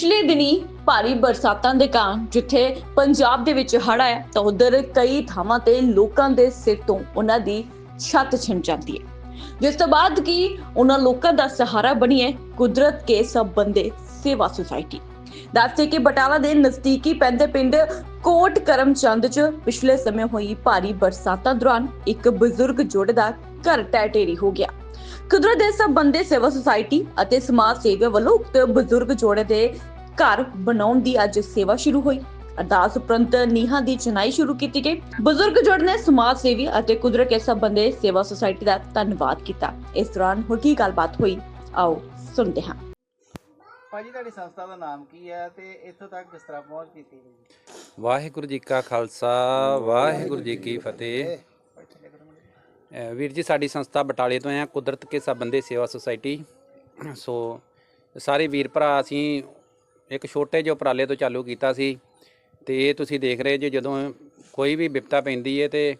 ਪਿਛਲੇ ਦਿਨੀ ਭਾਰੀ ਬਰਸਾਤਾਂ ਦੇ ਕਾਰਨ ਜਿੱਥੇ ਪੰਜਾਬ ਦੇ ਵਿੱਚ ਹੜ੍ਹ ਆਇਆ, ਤਾਂ ਉਧਰ ਕਈ ਥਾਵਾਂ ਤੇ ਲੋਕਾਂ ਦੇ ਸਿਰ ਤੋਂ ਉਹਨਾਂ ਦੀ ਛੱਤ ਛਿਣ ਜਾਂਦੀ ਹੈ। ਜਿਸ ਤੋਂ ਬਾਅਦ ਕੀ ਉਹਨਾਂ ਲੋਕਾਂ ਦਾ ਸਹਾਰਾ ਬਣੀ ਹੈ ਕੁਦਰਤ ਕੇ ਸਭ ਬੰਦੇ ਸੇਵਾ ਸੁਸਾਇਟੀ। ਦੱਸਦੇ ਕਿ ਬਟਾਲਾ ਦੇ ਨਜ਼ਦੀਕੀ ਪੈਂਦੇ ਪਿੰਡ ਕੋਟ ਕਰਮਚੰਦ ਚ ਪਿਛਲੇ ਸਮੇਂ ਹੋਈ ਭਾਰੀ ਬਰਸਾਤਾਂ ਦੌਰਾਨ ਇੱਕ ਬਜ਼ੁਰਗ ਜੋੜੇ ਦਾ ਘਰ ਢਹਿ ਢੇਰੀ ਹੋ ਗਿਆ। ਕੁਦਰਤ ਦੇ ਸਭ ਬੰਦੇ ਸੇਵਾ ਸੁਸਾਇਟੀ ਅਤੇ ਸਮਾਜ ਸੇਵੀਆਂ ਵੱਲੋਂ ਉਕਤ ਬਜ਼ੁਰਗ ਜੋੜੇ ਦੇ ਘਰ ਬਣਾਉਣ ਦੀ ਅੱਜ ਸੇਵਾ ਸ਼ੁਰੂ ਹੋਈ। ਅਰਦਾਸ ਉਪਰੰਤ ਨੀਹਾਂ ਦੀ ਚਨਾਈ ਸ਼ੁਰੂ ਕੀਤੀ ਗਈ। ਬਜ਼ੁਰਗ ਜੋੜੇ ਨੇ ਸਮਾਜ ਸੇਵੀ ਅਤੇ ਕੁਦਰਤ ਸਭ ਬੰਦੇ ਸੇਵਾ ਸੁਸਾਇਟੀ ਦਾ ਧੰਨਵਾਦ ਕੀਤਾ। ਇਸ ਦੌਰਾਨ ਹੋਰ ਕੀ ਗੱਲਬਾਤ ਹੋਈ ਆਓ ਸੁਣਦੇ ਹਾਂ। ਭਾਜੀ ਤੁਹਾਡੀ ਸੰਸਥਾ ਦਾ ਨਾਮ ਕੀ ਹੈ ਤੇ ਇੱਥੋਂ ਤੱਕ ਕਿਸ ਤਰ੍ਹਾਂ ਪਹੁੰਚ ਕੀਤੀ ਗਈ ਵਾਹਿਗੁਰੂ ਜੀ ਕਾ ਖਾਲਸਾ ਵਾਹਿਗੁਰੂ ਜੀ ਕੀ ਫਤਿਹ। ਵੀਰ ਜੀ, ਸਾਡੀ ਸੰਸਥਾ ਬਟਾਲੇ ਤੋਂ ਹੈ, ਕੁਦਰਤ ਕੇ ਸਬੰਧੇ ਸੇਵਾ ਸੁਸਾਇਟੀ। ਸੋ ਸਾਰੇ ਵੀਰ ਭਰਾ, ਅਸੀਂ ਇੱਕ ਛੋਟੇ ਜਿਹੇ ਉਪਰਾਲੇ ਤੋਂ ਚਾਲੂ ਕੀਤਾ ਸੀ ਤੇ ਇਹ ਤੁਸੀਂ ਦੇਖ ਰਹੇ ਜੇ, ਜਦੋਂ ਕੋਈ ਵੀ ਵਿਪਤਾ ਪੈਂਦੀ ਹੈ ਤੇ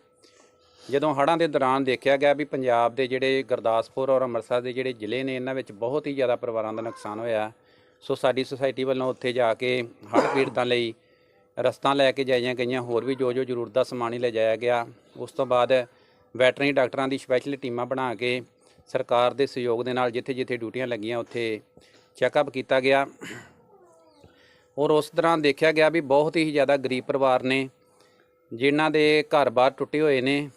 ਜਦੋਂ ਹੜ੍ਹਾਂ ਦੇ ਦੌਰਾਨ ਦੇਖਿਆ ਗਿਆ ਵੀ ਪੰਜਾਬ ਦੇ ਜਿਹੜੇ ਗੁਰਦਾਸਪੁਰ ਔਰ ਅੰਮ੍ਰਿਤਸਰ ਦੇ ਜਿਹੜੇ ਜ਼ਿਲ੍ਹੇ ਨੇ, ਇਹਨਾਂ ਵਿੱਚ ਬਹੁਤ ਹੀ ਜ਼ਿਆਦਾ ਪਰਿਵਾਰਾਂ ਦਾ ਨੁਕਸਾਨ ਹੋਇਆ। ਸੋ ਸਾਡੀ ਸੁਸਾਇਟੀ ਵੱਲੋਂ ਉੱਥੇ ਜਾ ਕੇ ਹੜ੍ਹ ਪੀੜਤਾਂ ਲਈ ਰਸਤਾ ਲੈ ਕੇ ਜਾਈਆਂ ਗਈਆਂ, ਹੋਰ ਵੀ ਜੋ ਜੋ ਜ਼ਰੂਰਤ ਦਾ ਸਮਾਨ ਹੀ ਲਿਜਾਇਆ ਗਿਆ। ਉਸ ਤੋਂ ਬਾਅਦ ਵੈਟਰਨਰੀ ਡਾਕਟਰਾਂ ਦੀ ਸਪੈਸ਼ਲ ਟੀਮਾਂ ਬਣਾ ਕੇ ਸਰਕਾਰ ਦੇ ਸਹਿਯੋਗ ਦੇ ਨਾਲ ਜਿੱਥੇ ਜਿੱਥੇ ਡਿਊਟੀਆਂ ਲੱਗੀਆਂ, ਉੱਥੇ ਚੈੱਕਅਪ ਕੀਤਾ ਗਿਆ। ਔਰ ਉਸ ਦੌਰਾਨ ਦੇਖਿਆ ਗਿਆ ਵੀ ਬਹੁਤ ਹੀ ਜ਼ਿਆਦਾ ਗਰੀਬ ਪਰਿਵਾਰ ਨੇ, ਜਿਨ੍ਹਾਂ ਦੇ ਘਰ-ਬਾਰ ਟੁੱਟੇ ਹੋਏ ਨੇ।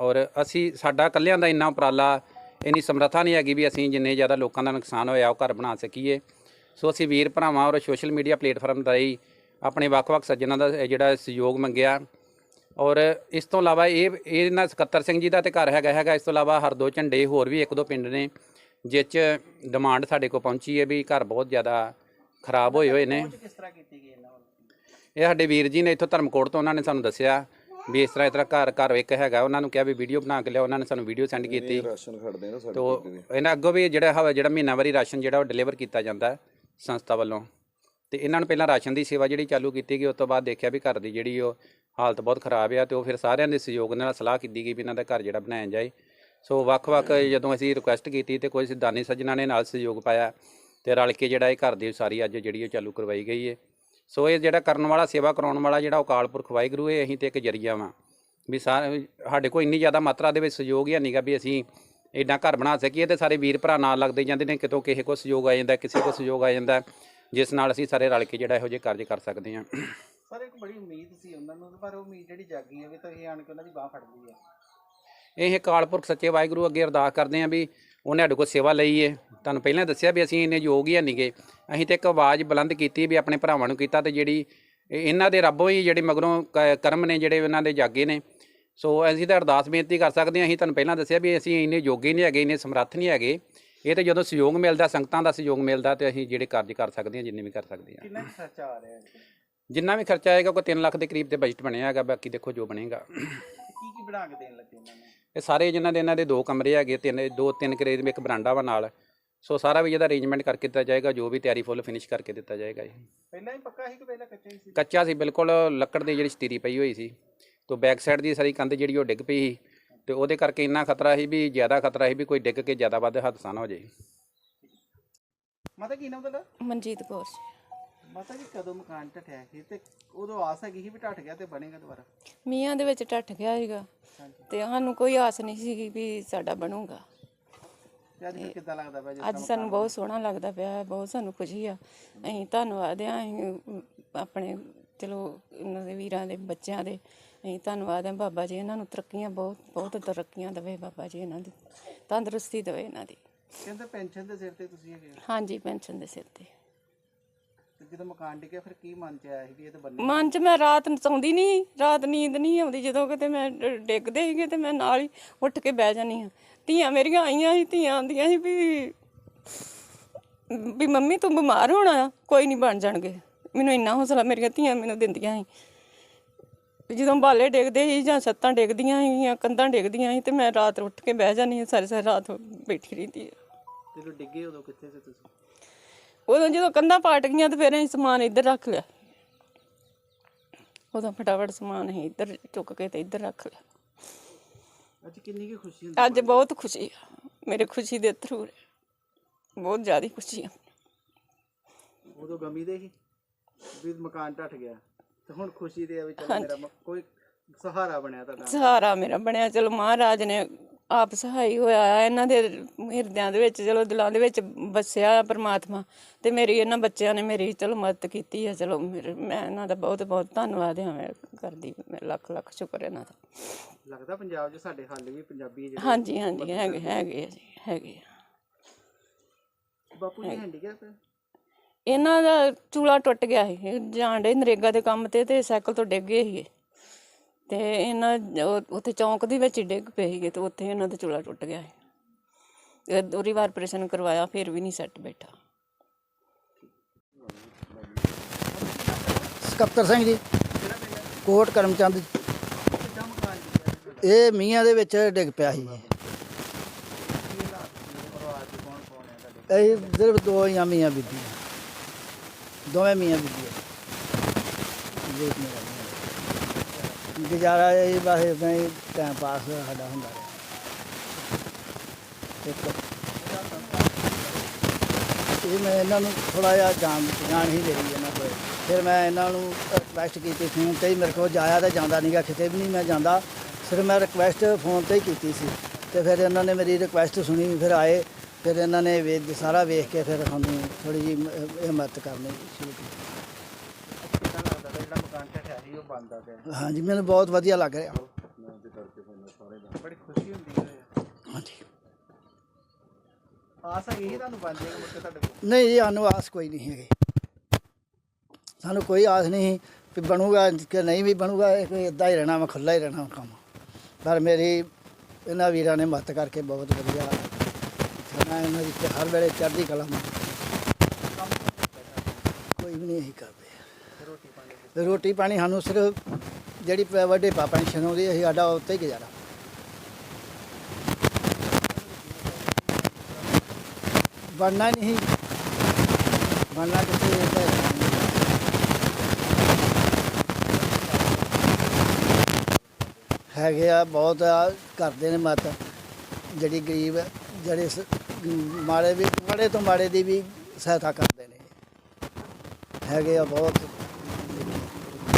ਔਰ ਅਸੀਂ, ਸਾਡਾ ਇਕੱਲਿਆਂ ਦਾ ਇੰਨਾ ਉਪਰਾਲਾ, ਇੰਨੀ ਸਮਰੱਥਾ ਨਹੀਂ ਹੈਗੀ ਵੀ ਅਸੀਂ ਜਿੰਨੇ ਜ਼ਿਆਦਾ ਲੋਕਾਂ ਦਾ ਨੁਕਸਾਨ ਹੋਇਆ, ਉਹ ਘਰ ਬਣਾ ਸਕੀਏ। ਸੋ ਅਸੀਂ ਵੀਰ ਭਰਾਵਾਂ ਔਰ ਸੋਸ਼ਲ ਮੀਡੀਆ ਪਲੇਟਫਾਰਮ ਦਾ ਹੀ ਆਪਣੇ ਵੱਖ-ਵੱਖ ਸੱਜਣਾਂ ਦਾ ਜਿਹੜਾ ਸਹਿਯੋਗ ਮੰਗਿਆ। ਔਰ ਇਸ ਤੋਂ ਇਲਾਵਾ ਇਹ ਇਹ ਨਾ ਸਕੱਤਰ ਸਿੰਘ ਜੀ ਦਾ ਤੇ ਘਰ ਹੈਗਾ ਹੈਗਾ। ਇਸ ਤੋਂ ਇਲਾਵਾ ਹਰਦੋ ਝੰਡੇ ਹੋਰ ਵੀ ਇੱਕ ਦੋ ਪਿੰਡ ਨੇ ਜਿਸ 'ਚ ਡਿਮਾਂਡ ਸਾਡੇ ਕੋਲ ਪਹੁੰਚੀ ਹੈ ਵੀ ਘਰ ਬਹੁਤ ਜ਼ਿਆਦਾ ਖਰਾਬ ਹੋਏ ਹੋਏ ਨੇ। ਪਹੁੰਚ ਕਿਸ ਤਰ੍ਹਾਂ ਕੀਤੀ ਗਈ ਇਹਨਾਂ ਵੱਲੋਂ? ਇਹ ਸਾਡੇ ਵੀਰ ਜੀ ਨੇ ਇੱਥੋਂ ਧਰਮਕੋਟ ਤੋਂ ਉਹਨਾਂ ਨੇ ਸਾਨੂੰ ਦੱਸਿਆ ਵੀ ਇਸ ਤਰ੍ਹਾਂ ਇਸ ਤਰ੍ਹਾਂ ਘਰ ਘਰ ਇੱਕ ਹੈਗਾ। ਉਹਨਾਂ ਨੂੰ ਕਿਹਾ ਵੀ ਵੀਡੀਓ ਬਣਾ ਕੇ ਲਿਆਓ। ਉਹਨਾਂ ਨੇ ਸਾਨੂੰ ਵੀਡੀਓ ਸੈਂਡ ਕੀਤੀ। ਰਾਸ਼ਨ ਖੜਦੇ ਨਾ ਸਾਡੇ ਤੋ ਇਹਨਾਂ ਅੱਗੋਂ ਵੀ ਜਿਹੜਾ ਹ- ਜਿਹੜਾ ਮਹੀਨਾਵਾਰੀ ਰਾਸ਼ਨ ਜਿਹੜਾ ਉਹ ਡਿਲੀਵਰ ਕੀਤਾ ਜਾਂਦਾ ਸੰਸਥਾ ਵੱਲੋਂ। ਤੇ ਇਹਨਾਂ ਨੂੰ ਪਹਿਲਾਂ ਰਾਸ਼ਨ ਦੀ ਸੇਵਾ ਜਿਹੜੀ ਚਾਲੂ ਕੀਤੀ ਗਈ ਉਸ ਤੋਂ ਬਾਅਦ ਦੇਖਿਆ ਵੀ ਘਰ ਦੀ ਜਿਹੜੀ ਉਹ ਹਾਲਤ ਬਹੁਤ ਖਰਾਬ ਆ ਤੇ ਉਹ ਫਿਰ ਸਾਰਿਆਂ ਦੇ ਸਹਿਯੋਗ ਨਾਲ ਸਲਾਹ ਕੀਤੀ ਗਈ ਵੀ ਇਹਨਾਂ ਦਾ ਘਰ ਜਿਹੜਾ ਬਣਾਇਆ ਜਾਏ। ਸੋ ਵੱਖ-ਵੱਖ ਜਦੋਂ ਅਸੀਂ ਰਿਕੁਐਸਟ ਕੀਤੀ ਤੇ ਕੋਈ ਦਾਨੀ ਸੱਜਣਾ ਨੇ ਨਾਲ ਸਹਿਯੋਗ ਪਾਇਆ ਤੇ ਰਲ ਕੇ ਜਿਹੜਾ ਇਹ ਘਰ ਦੀ ਸਾਰੀ ਅੱਜ ਜਿਹੜੀ ਉਹ ਚਾਲੂ ਕਰਵਾਈ ਗਈ ਹੈ ਸੋ ਇਹ ਜਿਹੜਾ ਕਰਨ ਵਾਲਾ, ਸੇਵਾ ਕਰਾਉਣ ਵਾਲਾ ਜਿਹੜਾ ਅਕਾਲ ਪੁਰਖ ਵਾਹਿਗੁਰੂ ਇਹ ਅਸੀਂ ਤੇ ਇੱਕ ਜਰੀਆ ਵਾਂ ਵੀ ਸਾਡੇ ਕੋਲ ਇੰਨੀ ਜ਼ਿਆਦਾ ਮਾਤਰਾ ਦੇ ਵਿੱਚ ਸਹਿਯੋਗ ਹੀ ਨਹੀਂਗਾ ਵੀ ਅਸੀਂ ਐਡਾ ਘਰ ਬਣਾ ਸਕੀਏ ਤੇ ਸਾਰੇ ਵੀਰ ਭਰਾ ਨਾਲ ਲੱਗਦੇ ਜਾਂਦੇ ਨੇ, ਕਿਤੋਂ ਕਿਸੇ ਕੋਲ ਸਹਿਯੋਗ ਆ ਜਾਂਦਾ, ਕਿਸੇ ਕੋਲ ਸਹਿਯੋਗ ਆ ਜਾਂਦਾ, ਜਿਸ ਨਾਲ ਅਸੀਂ ਸਾਰੇ ਰਲ ਕੇ ਜਿਹੜਾ ਇਹੋ ਜਿਹੇ ਕਾਰਜ ਕਰ ਸਕਦੇ ਹਾਂ। ਸਰ ਇੱਕ ਬੜੀ ਉਮੀਦ ਸੀ ਉਹਨਾਂ ਨੂੰ ਪਰ ਉਹ ਉਮੀਦ ਜਿਹੜੀ ਜਾਗੀ ਹੈ ਵੀ ਤੁਸੀਂ ਆਣ ਕੇ ਉਹਨਾਂ ਦੀ ਬਾਹ ਫੜ ਲਈ ਹੈ ਇਹ ਅਕਾਲ ਪੁਰਖ ਸੱਚੇ ਵਾਹਿਗੁਰੂ ਅੱਗੇ ਅਰਦਾਸ ਕਰਦੇ ਹਾਂ ਵੀ ਉਹਨੇ ਸਾਡੇ ਕੋਲ ਸੇਵਾ ਲਈ ਏ। ਤੁਹਾਨੂੰ ਪਹਿਲਾਂ ਦੱਸਿਆ ਵੀ ਅਸੀਂ ਇੰਨੇ ਯੋਗ ਹੀ ਨਹੀਂਗੇ ਅਸੀਂ ਤੇ ਇੱਕ ਆਵਾਜ਼ ਬੁਲੰਦ ਕੀਤੀ ਵੀ ਆਪਣੇ ਭਰਾਵਾਂ ਨੂੰ ਕੀਤਾ ਤੇ ਜਿਹੜੀ ਇਹ- ਇਹਨਾਂ ਦੇ ਰੱਬੋਂ ਹੀ ਜਿਹੜੇ ਮਗਰੋਂ ਕ- ਕਰਮ ਨੇ ਜਿਹੜੇ ਉਹਨਾਂ ਦੇ ਜਾਗੇ ਨੇ। ਸੋ ਅਸੀਂ ਤਾਂ ਅਰਦਾਸ ਬੇਨਤੀ ਕਰ ਸਕਦੇ ਹਾਂ ਅਸੀਂ ਤੁਹਾਨੂੰ ਪਹਿਲਾਂ ਦੱਸਿਆ ਵੀ ਅਸੀਂ ਇੰਨੇ ਯੋਗੇ ਨਹੀਂ ਹੈਗੇ ਇੰਨੇ ਸਮਰੱਥ ਨਹੀਂ ਹੈਗੇ। ਇਹ ਤੇ ਜਦੋਂ ਸਹਿਯੋਗ ਮਿਲਦਾ ਸੰਗਤਾਂ ਦਾ ਸਹਿਯੋਗ ਮਿਲਦਾ ਤੇ ਅਸੀਂ ਜਿਹੜੇ ਕਾਰਜ ਕਰ ਸਕਦੇ ਹਾਂ ਜਿੰਨੇ ਵੀ ਕਰ ਸਕਦੇ ਹਾਂ ਕਿੰਨਾ ਕੁ ਖਰਚਾ ਆ ਰਿਹਾ ਹੈ ਜਿੰਨਾ ਵੀ ਖਰਚਾ ਆਏਗਾ ਕੋਈ 3 ਲੱਖ ਦੇ ਕਰੀਬ ਤੇ ਬਜਟ ਬਣਿਆ ਹੈਗਾ ਬਾਕੀ ਦੇਖੋ ਜੋ ਬਣੇਗਾ। ਕੀ ਕੀ ਬਣਾ ਕੇ ਦੇਣ ਲੱਗੇ ਇਹਨਾਂ ਨੂੰ? ਇਹ ਸਾਰੇ ਜਿਨ੍ਹਾਂ ਦੇ ਇਹਨਾਂ ਦੇ ਦੋ ਕਮਰੇ ਹੈਗੇ ਤਿੰਨ ਦੋ ਤਿੰਨ ਕਰੇ ਇੱਕ ਬਰਾਂਡਾ ਵਾ ਨਾਲ। ਸੋ ਸਾਰਾ ਵੀ ਇਹਦਾ ਅਰੇਂਜਮੈਂਟ ਕਰਕੇ ਦਿੱਤਾ ਜਾਏਗਾ ਜੋ ਵੀ ਤਿਆਰੀ ਫੁੱਲ ਫਿਨਿਸ਼ ਕਰਕੇ ਦਿੱਤਾ ਜਾਏਗਾ ਜੀ ਪਹਿਲਾਂ ਹੀ ਪੱਕਾ ਸੀ ਕਿ ਪਹਿਲਾਂ ਕੱਚਾ ਹੀ ਸੀ? ਕੱਚਾ ਸੀ ਬਿਲਕੁਲ ਲੱਕੜ ਦੀ ਜਿਹੜੀ ਸਟੀਰੀ ਪਈ ਹੋਈ ਸੀ। ਤੋਂ ਬੈਕ ਸਾਈਡ ਦੀ ਸਾਰੀ ਕੰਧ ਜਿਹੜੀ ਉਹ ਡਿੱਗ ਪਈ ਸੀ। ਤੇ ਉਹਦੇ ਕਰਕੇ ਇੰਨਾ ਖਤਰਾ ਸੀ ਵੀ ਜ਼ਿਆਦਾ ਖਤਰਾ ਸੀ ਵੀ ਕੋਈ ਡਿੱਗ ਕੇ ਜ਼ਿਆਦਾ ਵੱਧ ਹਾਦਸਾ ਨਾ ਹੋ ਜਾਏ। ਮਾਤਾ ਕੀ ਨਾਮ ਤੁਹਾਡਾ? ਮਨਜੀਤ ਕੌਰ ਜੀ। ਮਾਤਾ ਜੀ ਕਦੋਂ ਮਕਾਨ ਢੱਠਿਆ ਸੀ ਤੇ ਉਦੋਂ ਆਸ ਹੈਗੀ ਸੀ ਵੀ ਢੱਠ ਗਿਆ ਤੇ ਬਣੇਗਾ ਦੁਬਾਰਾ? ਮੀਆਂ ਦੇ ਵਿੱਚ ਟੱਟ ਗਿਆ ਸੀਗਾ। ਤੇ ਸਾਨੂੰ ਕੋਈ ਆਸ ਨਹੀਂ ਸੀਗੀ ਵੀ ਸਾਡਾ ਬਣੂਗਾ। ਤੇ ਅੱਜ ਫਿਰ ਕਿੱਦਾਂ ਲੱਗਦਾ ਪਿਆ ਅੱਜ ਸਾਨੂੰ ਬਹੁਤ ਸੋਹਣਾ ਲੱਗਦਾ ਪਿਆ ਹੈ, ਬਹੁਤ ਸਾਨੂੰ ਖੁਸ਼ੀ ਆ। ਅਸੀਂ ਧੰਨਵਾਦ ਆ ਅਸੀਂ ਅਮ, ਆਪਣੇ ਚਲੋ ਇਹਨਾਂ ਦੇ ਵੀਰਾਂ ਦੇ ਬੱਚਿਆਂ ਦੇ ਅਸੀਂ ਧੰਨਵਾਦ ਆ। ਬਾਬਾ ਜੀ ਇਹਨਾਂ ਨੂੰ ਤਰੱਕੀਆਂ ਬਹੁਤ ਬਹੁਤ ਤਰੱਕੀਆਂ ਦੇਵੇ ਬਾਬਾ ਜੀ ਇਹਨਾਂ ਦੀ ਤੰਦਰੁਸਤੀ ਦੇਵੇ ਇਹਨਾਂ ਦੀ। ਕਹਿੰਦੇ ਪੈਨਸ਼ਨ ਦੇ ਸਿਰ ਤੇ ਤੁਸੀਂ ਹੈਗੇ ਹੋ। ਹਾਂਜੀ ਪੈਨਸ਼ਨ ਦੇ ਸਿਰ ਤੇ। ਤੇ ਜਦੋਂ ਮਕਾਨ ਡਿੱਗਿਆ ਫਿਰ ਕੀ ਮਨ ਚ ਆਇਆ ਸੀ ਵੀ ਇਹ ਤਾਂ ਬੰਨੇ ਮਨ 'ਚ ਮੈਂ ਰਾਤ ਨੂੰ ਸੌਂਦੀ ਨਹੀਂ ਰਾਤ ਨੀਂਦ ਨਹੀਂ ਆਉਂਦੀ। ਜਦੋਂ ਕਿਤੇ ਮੈਂ ਡ- ਡਿੱਗਦੇ ਸੀਗੇ ਤੇ ਮੈਂ ਨਾਲ ਹੀ ਉੱਠ ਕੇ ਬਹਿ ਜਾਨੀ ਆ ਧੀਆਂ ਮੇਰੀਆਂ ਆਈਆਂ ਸੀ ਧੀਆਂ ਆਂਦੀਆਂ ਸੀ ਵੀ ਵੀ ਮੰਮੀ ਤੂੰ ਬਿਮਾਰ ਹੋਣਾ ਆ ਕੋਈ ਨਹੀਂ ਬਣ ਜਾਣਗੇ। ਮੈਨੂੰ ਇੰਨਾ ਹੌਸਲਾ ਮੇਰੀਆਂ ਧੀਆਂ ਮੈਨੂੰ ਦਿੰਦੀਆਂ ਸੀ। ਵੀ ਜਦੋਂ ਬਾਲੇ ਡਿੱਗਦੇ ਸੀ ਜਾਂ ਛੱਤਾਂ ਡਿੱਗਦੀਆਂ ਸੀ ਜਾਂ ਕੰਧਾਂ ਡਿੱਗਦੀਆਂ ਸੀ ਤੇ ਮੈਂ ਰਾਤ ਉੱਠ ਕੇ ਬਹਿ ਜਾਨੀ ਆ ਸਾਰੀ ਸਾਰੀ ਰਾਤ ਬੈਠੀ ਰਹਿੰਦੀ ਜਦੋਂ ਡਿੱਗੇ ਉਦੋਂ ਕਿੱਥੇ ਸੀ ਤੁਸੀਂ? ਉਦੋਂ ਜਦੋਂ ਕੰਧਾਂ ਪਾਟ ਗਈਆਂ ਤੇ ਫਿਰ ਅਸੀਂ ਸਮਾਨ ਇੱਧਰ ਰੱਖ ਲਿਆ। ਉਦੋਂ ਫਟਾਫਟ ਸਮਾਨ ਅਸੀਂ ਇੱਧਰ ਚੁੱਕ ਕੇ ਤੇ ਇੱਧਰ ਰੱਖ ਲਿਆ। ਅੱਜ ਕਿੰਨੀ ਕੀ ਖੁਸ਼ੀ ਹੁੰਦੀ ਅੱਜ ਬਹੁਤ ਖੁਸ਼ੀ ਆ। ਮੇਰੇ ਖੁਸ਼ੀ ਦੇ ਥਰੂ ਬਹੁਤ ਜ਼ਿਆਦਾ ਖੁਸ਼ੀ ਆ। ਉਦੋਂ ਗਮੀ ਦੇ ਸੀ ਵੀ ਮਕਾਨ ਟੱਟ ਗਿਆ ਤੇ ਹੁਣ ਖੁਸ਼ੀ ਦੇ ਆ ਵੀ ਚਲੋ ਮੇਰਾ ਮ- ਕੋਈ ਸਹਾਰਾ ਬਣਿਆ ਤੁਹਾਡਾ। ਸਹਾਰਾ ਮੇਰਾ ਬਣਿਆ। ਚਲੋ ਮਹਾਰਾਜ ਨੇ ਆਪ ਸਹਾਈ ਹੋਇਆ ਹੈ। ਇਹਨਾਂ ਦੇ ਹਿਰਦਿਆਂ ਦੇ ਵਿੱਚ ਚਲੋ ਦਿਲਾਂ ਦੇ ਵਿੱਚ ਵਸਿਆ ਪ੍ਰਮਾਤਮਾ ਤੇ ਮੇਰੀ ਇਹਨਾਂ ਬੱਚਿਆਂ ਨੇ ਮੇਰੀ ਚਲੋ ਮਦਦ ਕੀਤੀ ਹੈ ਚਲੋ ਮੇਰੇ- ਮੈਂ ਇਹਨਾਂ ਦਾ ਬਹੁਤ ਬਹੁਤ ਧੰਨਵਾਦ ਹਾਂ ਮੈਂ ਕਰਦੀ ਮੈਂ ਲੱਖ ਲੱਖ ਸ਼ੁਕਰ ਇਹਨਾਂ ਦਾ ਲੱਗਦਾ ਪੰਜਾਬ 'ਚ ਸਾਡੇ ਹਾਲੇ ਵੀ ਪੰਜਾਬੀ ਜਿਹੜੇ ਹਾਂਜੀ ਹਾਂਜੀ ਹੈਗੇ ਹੈਗੇ ਆ ਜੀ ਹੈਗੇ ਆ। ਬਾਪੂ ਜੀ ਹੈਂਡੀਕੈਪ ਹੈ ਇਹਨਾਂ ਦਾ ਚੂਲਾ ਟੁੱਟ ਗਿਆ ਸੀ ਜਾਣ ਡੇ ਨਰੇਗਾ ਦੇ ਕੰਮ ਤੇ ਤੇ ਸਾਈਕਲ ਤੋਂ ਡਿੱਗ ਗਏ ਸੀਗੇ ਤੇ ਇਹਨਾਂ ਉਹ- ਉੱਥੇ ਚੌਂਕ ਦੇ ਵਿੱਚ ਹੀ ਡਿੱਗ ਪਏ ਸੀਗੇ ਤੇ ਉੱਥੇ ਇਹਨਾਂ ਦਾ ਚੂਲਾ ਟੁੱਟ ਗਿਆ ਸੀ। ਇਹ ਦੋਰੀ ਵਾਰ ਆਪਰੇਸ਼ਨ ਕਰਵਾਇਆ, ਫਿਰ ਵੀ ਨਹੀਂ ਸੈੱਟ ਬੈਠਾ। ਸਕੱਤਰ ਸਿੰਘ ਜੀ, ਕੋਟ ਕਰਮਚੰਦ ਇਹ ਮੀਆਂ ਦੇ ਵਿੱਚ ਡਿੱਗ ਪਿਆ ਸੀ। ਪਰਿਵਾਰ ਇਹ ਸਿਰਫ ਦੋ ਹੀ ਆ ਮੀਆਂ ਬੀਬੀਆਂ ਦੋਵੇਂ ਮੀਆਂ ਬੀਬੀਆਂ ਦੇਖ ਨਹੀਂ ਰਹੀਆਂ ਗੁਜ਼ਾਰਾ ਇਹ ਬਸ ਇਦਾਂ ਹੀ ਟਾਈਮ ਪਾਸ ਸਾਡਾ ਹੁੰਦਾ ਰਿਹਾ। ਇੱਕ ਇਹ ਮੈਂ ਇਹਨਾਂ ਨੂੰ ਥੋੜਾ ਜਿਹਾ ਜਾਣ ਜਾਣ ਹੀ ਦੇ ਰਹੀ ਇਹਨਾਂ ਕੋਲ। ਫਿਰ ਮੈਂ ਇਹਨਾਂ ਨੂੰ ਰਿਕਵੈਸਟ ਕੀਤੀ ਫੋਨ ਤੇ ਹੀ ਮੇਰੇ ਕੋਲ ਜਾਇਆ ਤਾਂ ਜਾਂਦਾ ਨਹੀਂਗਾ ਕਿਤੇ ਵੀ ਨਹੀਂ ਮੈਂ ਜਾਂਦਾ। ਸਿਰਫ ਮੈਂ ਰਿਕਵੈਸਟ ਫੋਨ ਤੇ ਹੀ ਕੀਤੀ ਸੀ। ਤੇ ਫਿਰ ਇਹਨਾਂ ਨੇ ਮੇਰੀ ਰਿਕਵੈਸਟ ਸੁਣੀ, ਫਿਰ ਆਏ। ਫਿਰ ਇਹਨਾਂ ਨੇ ਵੇ ਸਾਰਾ ਵੇਖ ਕੇ ਫਿਰ ਸਾਨੂੰ ਥੋੜੀ ਜਿਹੀ ਹਿੰਮਤ ਕਰਨੀ ਸ਼ੁਰੂ ਕੀਤੀ ਕਿੱਦਾਂ ਲੱਗਦਾ ਤਾ ਜਿਹੜਾ ਮਕਾਨ ਢੱਠਿਆ ਸੀ ਉਹ ਬਣਦਾ ਪਿਆ ਹਾਂਜੀ ਮੈਨੂੰ ਬਹੁਤ ਵਧੀਆ ਲੱਗ ਰਿਹਾ। ਬੜੀ ਖੁਸ਼ੀ ਹੁੰਦੀ ਹੈ। ਹਾਂਜੀ। ਆਸ ਹੈਗੀ ਸੀ ਤੁਹਾਨੂੰ ਬਣ ਜਾਏਗਾ ਮੁੜ ਕੇ ਤੁਹਾਡੇ ਕੋਲ? ਨਹੀਂ ਜੀ ਸਾਨੂੰ ਆਸ ਕੋਈ ਨਹੀਂ ਹੈਗੀ। ਸਾਨੂੰ ਕੋਈ ਆਸ ਨਹੀਂ ਕਿ ਬਣੂਗਾ ਕਿ ਨਹੀਂ ਵੀ ਬਣੂਗਾ ਇਹ ਕੋਈ ਇਦਾਂ ਹੀ ਰਹਿਣਾ ਵਾ ਖੁੱਲਾ ਹੀ ਰਹਿਣਾ ਕੰਮ। ਪਰ ਮੇਰੀ ਇਹਨਾਂ ਵੀਰਾਂ ਨੇ ਮਦਦ ਕਰਕੇ ਬਹੁਤ ਵਧੀਆ ਮੈਂ ਇਹਨਾਂ ਦੀ ਹਰ ਵੇਲੇ ਚੜ੍ਹਦੀ ਕਲਾ ਮਾ ਕੋਈ ਵੀ ਨਹੀਂ ਇਹੀ ਕਰਦੇ। ਰੋਟੀ ਪਾਣੀ ਸਾਨੂੰ ਸਿਰਫ ਜਿਹੜੀ ਪ- ਵੱਡੇ ਪਾ ਪੈਨਸ਼ਨ ਆਉਂਦੀ ਅਸੀਂ ਸਾਡਾ ਉੱਤੇ ਹੀ ਗੁਜ਼ਾਰਾ। ਬਣਨਾ ਨਹੀਂ। ਬਣਨਾ ਕਿਤੇ ਇਹ ਹੈਗੇ ਆ, ਬਹੁਤ ਆ, ਕਰਦੇ ਨੇ ਮਤ। ਜਿਹੜੀ ਗਰੀਬ ਜਿਹੜੇ ਮਾੜੇ ਵੀ ਮਾੜੇ ਤੋਂ ਮਾੜੇ ਦੀ ਵੀ ਸਹਾਇਤਾ ਕਰਦੇ ਨੇ। ਹੈਗੇ ਆ ਬਹੁਤ।